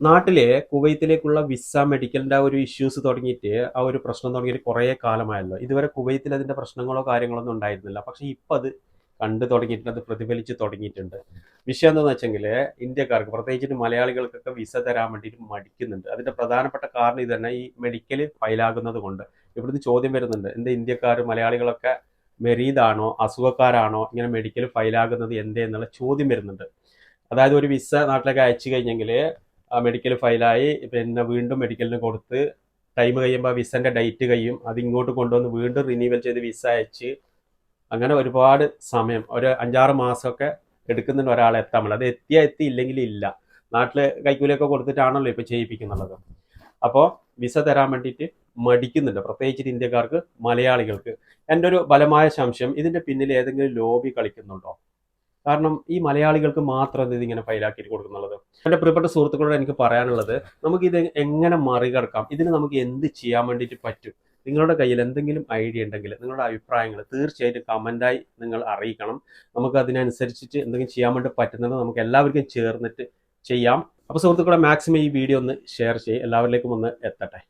നാട്ടിലെ കുവൈത്തിലേക്കുള്ള വിസ മെഡിക്കലിന്റെ ആ ഒരു ഇഷ്യൂസ് തുടങ്ങിയിട്ട് ആ ഒരു പ്രശ്നം തുടങ്ങിയിട്ട് കുറേ കാലമായല്ലോ. ഇതുവരെ കുവൈത്തിൽ അതിന്റെ പ്രശ്നങ്ങളോ കാര്യങ്ങളോ ഒന്നും ഉണ്ടായിരുന്നില്ല. പക്ഷെ ഇപ്പം അത് കണ്ടു തുടങ്ങിയിട്ടുണ്ട് അത് പ്രതിഫലിച്ച് തുടങ്ങിയിട്ടുണ്ട്. വിഷയം എന്താണെന്ന് വെച്ചെങ്കിൽ ഇന്ത്യക്കാർക്ക് പ്രത്യേകിച്ചിട്ട് മലയാളികൾക്കൊക്കെ വിസ തരാൻ വേണ്ടിയിട്ട് മടിക്കുന്നുണ്ട്. അതിന്റെ പ്രധാനപ്പെട്ട കാരണം ഇത് തന്നെ ഈ മെഡിക്കൽ ഫയലാകുന്നത് കൊണ്ട്. ഇവിടുന്ന് ചോദ്യം വരുന്നുണ്ട് എന്താ ഇന്ത്യക്കാർ മലയാളികളൊക്കെ മെരീദാണോ അസുഖക്കാരാണോ ഇങ്ങനെ മെഡിക്കൽ ഫയലാകുന്നത് എന്തേ എന്നുള്ള ചോദ്യം വരുന്നുണ്ട്. അതായത് ഒരു വിസ നാട്ടിലേക്ക് അയച്ചു കഴിഞ്ഞെങ്കിൽ മെഡിക്കൽ ഫയലായി പിന്നെ വീണ്ടും മെഡിക്കലിന് കൊടുത്ത് ടൈം കഴിയുമ്പോൾ വിസന്റെ ഡേറ്റ് കഴിയും. അത് ഇങ്ങോട്ട് കൊണ്ടുവന്ന് വീണ്ടും റിന്യൂവൽ ചെയ്ത് വിസ അയച്ച് അങ്ങനെ ഒരുപാട് സമയം ഒരു അഞ്ചാറ് മാസമൊക്കെ എടുക്കുന്നുണ്ട് ഒരാളെ എത്താൻ അത് എത്തിയാൽ എത്തി ഇല്ലെങ്കിൽ ഇല്ല. നാട്ടിൽ കൈക്കൂലിയൊക്കെ കൊടുത്തിട്ടാണല്ലോ ഇപ്പോൾ ചെയ്യിപ്പിക്കുന്നുള്ളത്. അപ്പോൾ വിസ തരാൻ വേണ്ടിയിട്ട് മടിക്കുന്നുണ്ട്. പ്രത്യേകിച്ച് ഇന്ത്യക്കാർക്ക് മലയാളികൾക്ക്. എന്റെ ഒരു ബലമായ സംശയം ഇതിന്റെ പിന്നിൽ ഏതെങ്കിലും ലോബി കളിക്കുന്നുണ്ടോ? കാരണം ഈ മലയാളികൾക്ക് മാത്രം ഇത് ഇങ്ങനെ ഫയലാക്കി കൊടുക്കുന്നുള്ളത്. എന്റെ പ്രിയപ്പെട്ട സുഹൃത്തുക്കളോട് എനിക്ക് പറയാനുള്ളത് നമുക്ക് ഇത് എങ്ങനെ മറികടക്കാം? ഇതിന് നമുക്ക് എന്ത് ചെയ്യാൻ വേണ്ടിയിട്ട് പറ്റും? നിങ്ങളുടെ കയ്യിൽ എന്തെങ്കിലും ഐഡിയ ഉണ്ടെങ്കിൽ നിങ്ങളുടെ അഭിപ്രായങ്ങൾ തീർച്ചയായിട്ടും കമന്റായി നിങ്ങൾ അറിയിക്കണം. നമുക്ക് അതിനനുസരിച്ചിട്ട് എന്തെങ്കിലും ചെയ്യാൻ വേണ്ടി പറ്റുന്നത് നമുക്ക് എല്ലാവർക്കും ചേർന്നിട്ട് ചെയ്യാം. അപ്പോൾ സുഹൃത്തുക്കളെ മാക്സിമം ഈ വീഡിയോ ഒന്ന് ഷെയർ ചെയ്യും. എല്ലാവരിലേക്കും ഒന്ന് എത്തട്ടെ.